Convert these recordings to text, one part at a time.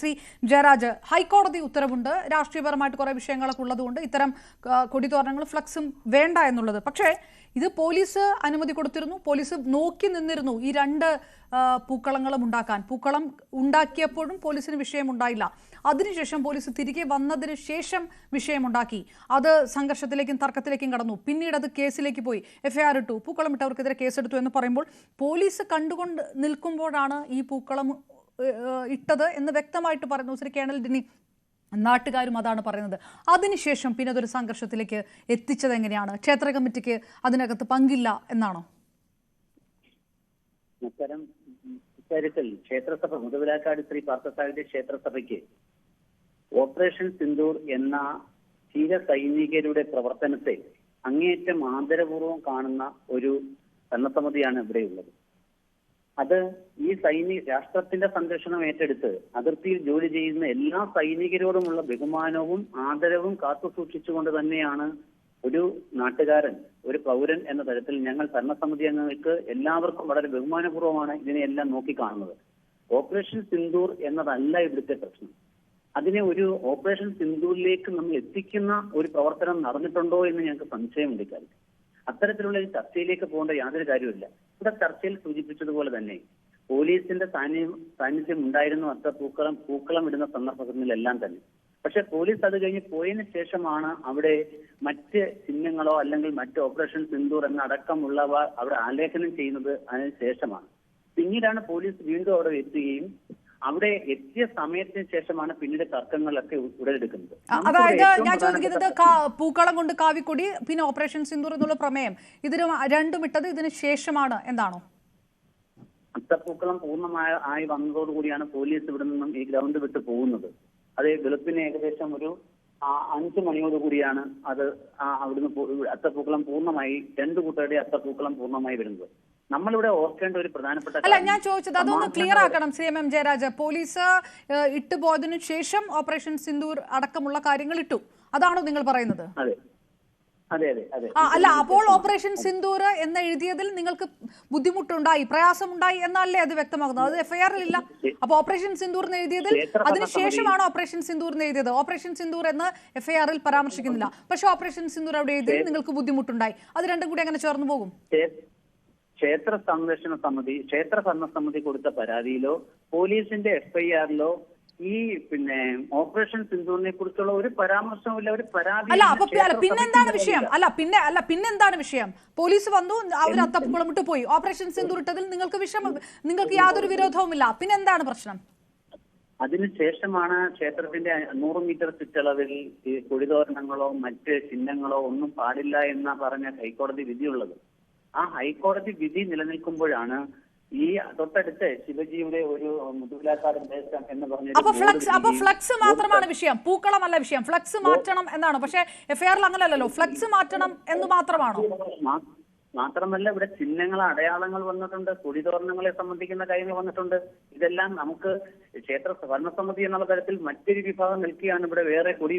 ശ്രീ ജയരാജ് ഹൈക്കോടതി ഉത്തരവുണ്ട്. രാഷ്ട്രീയപരമായിട്ട് കുറെ വിഷയങ്ങളൊക്കെ ഉള്ളതുകൊണ്ട് ഇത്തരം കൊടിതോരണങ്ങൾ ഫ്ലക്സും വേണ്ട എന്നുള്ളത്. പക്ഷേ ഇത് പോലീസ് അനുമതി കൊടുത്തിരുന്നു. പോലീസ് നോക്കി നിന്നിരുന്നു ഈ രണ്ട് പൂക്കളങ്ങളും ഉണ്ടാക്കാൻ. പൂക്കളം ഉണ്ടാക്കിയപ്പോഴും പോലീസിന് വിഷയമുണ്ടായില്ല അതിനുശേഷം പോലീസ് തിരികെ വന്നതിന് ശേഷം വിഷയമുണ്ടാക്കി അത് സംഘർഷത്തിലേക്കും തർക്കത്തിലേക്കും കടന്നു. പിന്നീട് അത് കേസിലേക്ക് പോയി. എഫ്ഐആർ ഇട്ടു. പൂക്കളം ഇട്ടവർക്കെതിരെ കേസെടുത്തു എന്ന് പറയുമ്പോൾ പോലീസ് കണ്ടുകൊണ്ട് നിൽക്കുമ്പോഴാണ് ഈ പൂക്കളം ഇട്ടത് എന്ന് വ്യക്തമായിട്ട് പറയുന്നു. ശ്രീ കേണൽ ഡിനി നാട്ടുകാരും അതാണ് പറയുന്നത്. അതിനുശേഷം പിന്നെ അതൊരു സംഘർഷത്തിലേക്ക് എത്തിച്ചത് എങ്ങനെയാണ്? ക്ഷേത്ര കമ്മിറ്റിക്ക് അതിനകത്ത് പങ്കില്ല എന്നാണോ? ഇത്തരം ഇക്കാര്യത്തിൽ ക്ഷേത്രസഭ മുതലാക്കാട് ശ്രീ പാർത്ഥസാഹിന്റെ ക്ഷേത്രസഭയ്ക്ക് ഓപ്പറേഷൻ സിന്ദൂർ എന്ന ധീര സൈനികരുടെ പ്രവർത്തനത്തെ അങ്ങേയറ്റം ആദരപൂർവം കാണുന്ന ഒരു സന്നദ്ധമതിയാണ് ഇവിടെയുള്ളത്. അത് ഈ സൈനിക രാഷ്ട്രത്തിന്റെ സംരക്ഷണം ഏറ്റെടുത്ത് അതിർത്തിയിൽ ജോലി ചെയ്യുന്ന എല്ലാ സൈനികരോടുമുള്ള ബഹുമാനവും ആദരവും കാത്തു സൂക്ഷിച്ചുകൊണ്ട് തന്നെയാണ് ഒരു നാട്ടുകാരൻ ഒരു പൗരൻ എന്ന തരത്തിൽ ഞങ്ങൾ ഭരണസമിതി അംഗങ്ങൾക്ക് എല്ലാവർക്കും വളരെ ബഹുമാനപൂർവമാണ് ഇതിനെയെല്ലാം നോക്കിക്കാണുന്നത്. ഓപ്പറേഷൻ സിന്ദൂർ എന്നതല്ല ഇവിടുത്തെ പ്രശ്നം. അതിനെ ഒരു ഓപ്പറേഷൻ സിന്ദൂരിലേക്ക് നമ്മൾ എത്തിക്കുന്ന ഒരു പ്രവർത്തനം നടന്നിട്ടുണ്ടോ എന്ന് ഞങ്ങൾക്ക് സംശയമുണ്ട് ഇക്കാര്യത്തിൽ അത്തരത്തിലുള്ള ഒരു ചർച്ചയിലേക്ക് പോകേണ്ട യാതൊരു കാര്യമില്ല ഇവിടെ ചർച്ചയിൽ സൂചിപ്പിച്ചതുപോലെ തന്നെ പോലീസിന്റെ സാന്നിധ്യം സാന്നിധ്യം ഉണ്ടായിരുന്നു അത്ര പൂക്കളം പൂക്കളം ഇടുന്ന സന്ദർഭങ്ങളിലെല്ലാം തന്നെ. പക്ഷെ പോലീസ് അത് കഴിഞ്ഞ് പോയതിനു ശേഷമാണ് അവിടെ മറ്റ് ചിഹ്നങ്ങളോ അല്ലെങ്കിൽ മറ്റ് ഓപ്പറേഷൻ സിന്ദൂർ എന്ന അടക്കമുള്ളവ അവിടെ ആലേഖനം ചെയ്യുന്നത് അതിന് ശേഷമാണ്. പിന്നീടാണ് പോലീസ് വീണ്ടും അവിടെ എത്തുകയും അവിടെ എത്തിയ സമയത്തിന് ശേഷമാണ് പിന്നീട് തർക്കങ്ങളൊക്കെ ഉടലെടുക്കുന്നത്. അതായത് ഞാൻ ചോദിക്കുന്നത് പൂക്കളം കൊണ്ട് കാവിക്കൊടി പിന്നെ ഓപ്പറേഷൻ സിന്ദൂർ എന്നുള്ള പ്രമേയം ഇതിന് രണ്ടും ഇട്ടത് ഇതിന് ശേഷമാണ് എന്താണോ? അത്തപ്പൂക്കളം പൂർണമായ ആയി വന്നതോടുകൂടിയാണ് പോലീസ് ഇവിടെ നിന്നും ഈ ഗ്രൗണ്ട് വിട്ട് പോകുന്നത്. അത് വെളുപ്പിന് ഏകദേശം ഒരു അഞ്ചു മണിയോടുകൂടിയാണ് അത് അവിടുന്ന് അത്തപ്പൂക്കളം പൂർണമായി രണ്ട് കൂട്ടരുടെ അത്തപ്പൂക്കളം പൂർണമായി വരുന്നത്. നമ്മളിവിടെ ഓർക്കേണ്ട ഒരു പ്രധാനപ്പെട്ട അല്ല ഞാൻ ചോദിച്ചത് അതൊന്ന് ക്ലിയർ ആക്കണം C M M Jayaraj. Police ഇട്ടുപോയതിനു ശേഷം ഓപ്പറേഷൻ സിന്ദൂർ അടക്കമുള്ള കാര്യങ്ങൾ ഇട്ടു. അതാണോ നിങ്ങൾ പറയുന്നത്? അതെ. അതെ അതെ അല്ല അപ്പോൾ ഓപ്പറേഷൻ സിന്ദൂർ എന്ന് എഴുതിയതിൽ നിങ്ങൾക്ക് ബുദ്ധിമുട്ടുണ്ടായി പ്രയാസമുണ്ടായി എന്നല്ലേ അത് വ്യക്തമാകുന്നത്? അത് എഫ്ഐആറിൽ ഇല്ല അപ്പൊ ഓപ്പറേഷൻ സിന്ദൂർ എന്ന് എഴുതിയതിൽ അതിനുശേഷമാണ് ഓപ്പറേഷൻ സിന്ദൂർ എന്ന് എഴുതിയത്. ഓപ്പറേഷൻ സിന്ദൂർ എന്ന് എഫ്ഐആറിൽ പരാമർശിക്കുന്നില്ല. പക്ഷെ ഓപ്പറേഷൻ സിന്ദൂർ അവിടെ എഴുതിയതിൽ നിങ്ങൾക്ക് ബുദ്ധിമുട്ടുണ്ടായി. അത് രണ്ടും കൂടി അങ്ങനെ ചേർന്ന് പോകും. ക്ഷേത്ര സംരക്ഷണ സമിതി ക്ഷേത്ര ഭരണ സമിതി കൊടുത്ത പരാതിയിലോ പോലീസിന്റെ എഫ്ഐആറിലോ ഈ പിന്നെ ഓപ്പറേഷൻ സിന്ധുവിനെ കുറിച്ചുള്ള ഒരു പരാമർശവും ഇല്ല ഒരു പരാതി അല്ല അപ്പൊ പിന്നെന്താണ് വിഷയം? അല്ല പിന്നെ അല്ല പിന്നെന്താണ് വിഷയം? പോലീസ് വന്നു അവർ അത്തപ്പുളം വിട്ടു പോയി. ഓപ്പറേഷൻ സിന്ധു ഇട്ടതിൽ നിങ്ങൾക്ക് വിഷമം നിങ്ങൾക്ക് യാതൊരു വിരോധവുമില്ല. പിന്നെന്താണ് പ്രശ്നം? അതിനുശേഷമാണ് ക്ഷേത്രത്തിന്റെ നൂറ് മീറ്റർ ചുറ്റളവിൽ ഈ കൊടിതോരണങ്ങളോ മറ്റ് ചിഹ്നങ്ങളോ ഒന്നും പാടില്ല എന്ന് പറഞ്ഞ ഹൈക്കോടതി വിധിയുള്ളത്. ആ ഹൈക്കോടതി വിധി നിലനിൽക്കുമ്പോഴാണ് ഈ തൊട്ടടുത്ത് ശിവജിയുടെ ഒരു അപ്പൊ ഫ്ലക്സ് അപ്പൊ ഫ്ലക്സ് മാത്രമാണ് വിഷയം. പൂക്കളമല്ല വിഷയം. ഫ്ലക്സ് മാറ്റണം എന്നാണ്? പക്ഷെ എഫ്ഐആറിൽ അങ്ങനെയല്ലല്ലോ ഫ്ലക്സ് മാറ്റണം എന്ന് മാത്രമാണോ? മാത്രമല്ല ഇവിടെ ചിഹ്നങ്ങൾ അടയാളങ്ങൾ വന്നിട്ടുണ്ട്. കൊടിതോരണങ്ങളെ സംബന്ധിക്കുന്ന കാര്യങ്ങൾ വന്നിട്ടുണ്ട്. ഇതെല്ലാം നമുക്ക് ക്ഷേത്ര ഭരണസമിതി എന്നുള്ള തരത്തിൽ മറ്റൊരു വിഭാഗം നിൽക്കുകയാണ്. ഇവിടെ വേറെ കുടി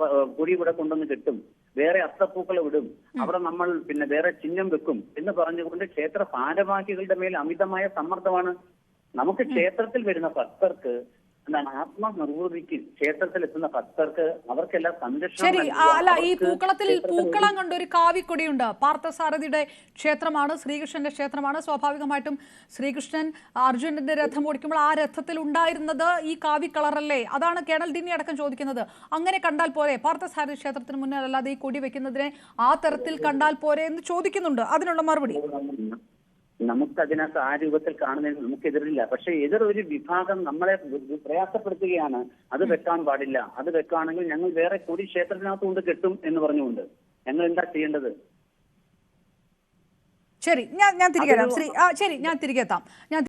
കുടി കൊടി ഇവിടെ കൊണ്ടുവന്ന് കെട്ടും. വേറെ അത്തപ്പൂക്കൾ വിടും. അവിടെ നമ്മൾ പിന്നെ വേറെ ചിഹ്നം വെക്കും. എന്ന് പറഞ്ഞുകൊണ്ട് ക്ഷേത്ര ഭാരവാഹികളുടെ മേൽ അമിതമായ സമ്മർദ്ദമാണ്. നമുക്ക് ക്ഷേത്രത്തിൽ വരുന്ന ഭക്തർക്ക് എന്താണ്? ആത്മനിർവൃതിക്ക് ക്ഷേത്രത്തിൽ എത്തുന്ന ഭക്തർക്ക് അവർക്കെല്ലാം സംരക്ഷണം ശരി അല്ല ഈ പൂക്കളത്തിൽ പൂക്കളം കണ്ട ഒരു കാവിക്കൊടിയുണ്ട് പാർത്ഥസാരഥിയുടെ ക്ഷേത്രമാണ് ശ്രീകൃഷ്ണന്റെ ക്ഷേത്രമാണ്. സ്വാഭാവികമായിട്ടും ശ്രീകൃഷ്ണൻ അർജുനന്റെ രഥം ഓടിക്കുമ്പോൾ ആ രഥത്തിൽ ഉണ്ടായിരുന്നത് ഈ കാവി കളറല്ലേ അതാണ് കേണൽ ദിനി അടക്കം ചോദിക്കുന്നത്. അങ്ങനെ കണ്ടാൽ പോരെ? പാർത്ഥസാരഥി ക്ഷേത്രത്തിന് മുന്നിൽ അല്ലാതെ ഈ കൊടി വെക്കുന്നതിനെ ആ തരത്തിൽ കണ്ടാൽ പോരെ എന്ന് ചോദിക്കുന്നുണ്ട്. അതിനുള്ള മറുപടി. നമുക്ക് അതിനകത്ത് ആ രൂപത്തിൽ കാണുന്നതിന് നമുക്ക് എതിരില്ല പക്ഷെ എതിർ ഒരു വിഭാഗം നമ്മളെ പ്രയാസപ്പെടുത്തുകയാണ്. അത് വെക്കാൻ പാടില്ല. അത് വെക്കുകയാണെങ്കിൽ ഞങ്ങൾ വേറെ കൂടി ക്ഷേത്രത്തിനകത്ത് കൊണ്ട് കെട്ടും എന്ന് പറഞ്ഞുകൊണ്ട്. ഞങ്ങൾ എന്താ ചെയ്യേണ്ടത്? ശരി. ഞാൻ ഞാൻ തിരികെ ശരി. ഞാൻ തിരികെ എത്താം. ഞാൻ